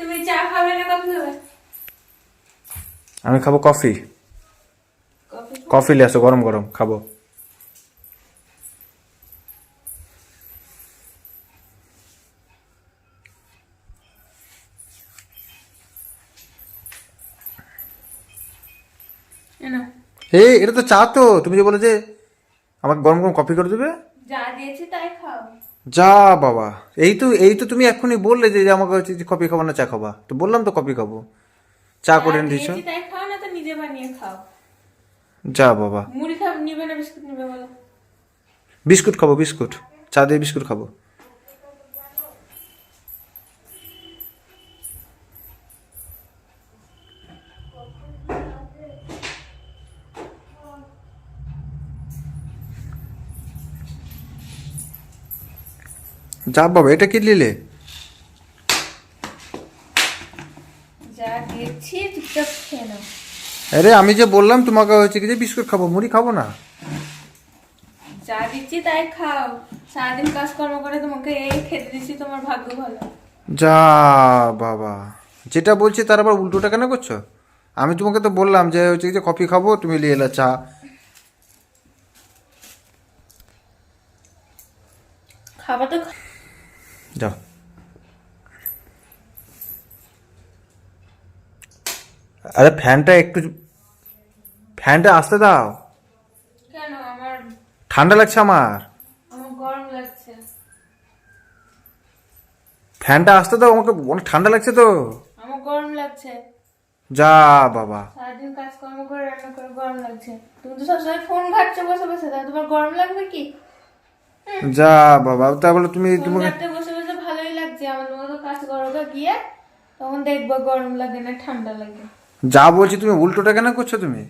তুমি চা খাবে না কফি খাবে? আমি খাব কফি। কফি আসো গরম গরম খাব। এই এটা তো চা তো তুমি যে বলে যে আমাকে গরম গরম কফি করে দেবে। যা দিয়েছি তাই খাও। যা বাবা। এই তো এই তো তুমি এক্ষুনি বললে যে আমাকে হচ্ছে যে কফি খাব না চা খাবা। তো বললাম তো কফি খাব। চা করে এনে দিচ্ছ খাও না তো নিজে বানিয়ে খাও। যা বাবা। মুড়ি খাব নিবে না বিস্কুট নিবে বলো। বিস্কুট খাব বিস্কুট। চা দিয়ে বিস্কুট খাব। যা বাবা এটা কি নিলে? আরে আমি যে বললাম তোমাকে হচ্ছে কি যে বিস্কুট খাব মুড়ি খাব না? যা দিচ্ছি তাই খাও। সারাদিন কাজকর্ম করে তোমাকে এই খেতে দিচ্ছি তোমার ভাগ্য ভালো। যা বাবা যেটা বলছি তার আবার উল্টোটা কেন করছ? আমি তোমাকে তো বললাম যে হচ্ছে কি যে কফি খাব তুমি নিয়ে এলে চা। খাবার তো যাও। আরে ফ্যানটা একটু ফ্যানটা আসতে দাও। কেন? আমার ঠান্ডা লাগছে আমার। আমার গরম লাগছে। ফ্যানটা আসতে দাও আমাকে অনেক ঠান্ডা লাগছে তো। আমার গরম লাগছে। যা বাবা। সারাদিন কাজকর্ম করে রান্না করে গরম লাগছে। তুমি তো সবসময় ফোন ঘাটছো বসে বসে। তোমার গরম লাগবে কি? যা বাবা তা বলে তুমি তোমাকে মতো কাজ গিয়ে তখন দেখব গরম লাগে না ঠান্ডা লাগে। যা বলছি তুমি উল্টোটা কেন করছ তুমি?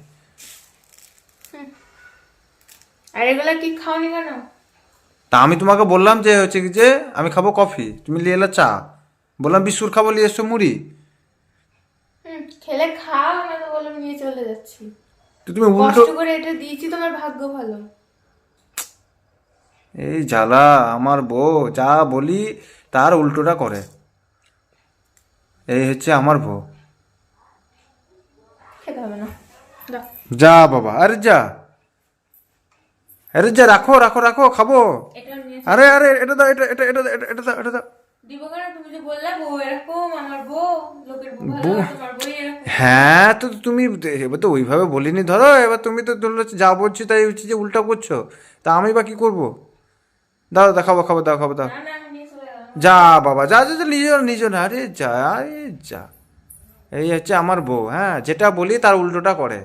আর এগুলা কি খাওনি কেন? তা আমি তোমাকে বললাম যে হচ্ছে কি যে আমি খাব কফি তুমি নিয়ে এলে চা। বললাম বিস্কুট খাব নিয়ে এসছো মুড়ি। খেলে খাও না তো বললাম নিয়ে চলে যাচ্ছি। তুমি উল্টো কষ্ট করে এটা দিয়েছি তোমার ভাগ্য ভালো। এই জ্বালা আমার বউ যা বলি তার উল্টোটা করে। এই হচ্ছে আমার বউ। যা। বাবা আরে যা। আরে যা রাখো রাখো রাখো খাব। আরে আরে এটা দাও এটা এটা এটা এটা এটা দাও এটা দাও। হ্যাঁ তো তুমি এবার তো ওইভাবে বলিনি। ধরো এবার তুমি তো ধরো যা বলছি তাই হচ্ছে যে উল্টা করছ। তা আমি বা কি করব? দাও দেখাবো খাব দাও খাব দাও। যা বাবা যা যা যা, নিজের না। আরে যা যা। এই হচ্ছে আমার বউ হ্যাঁ যেটা বলি তার উল্টোটা করে।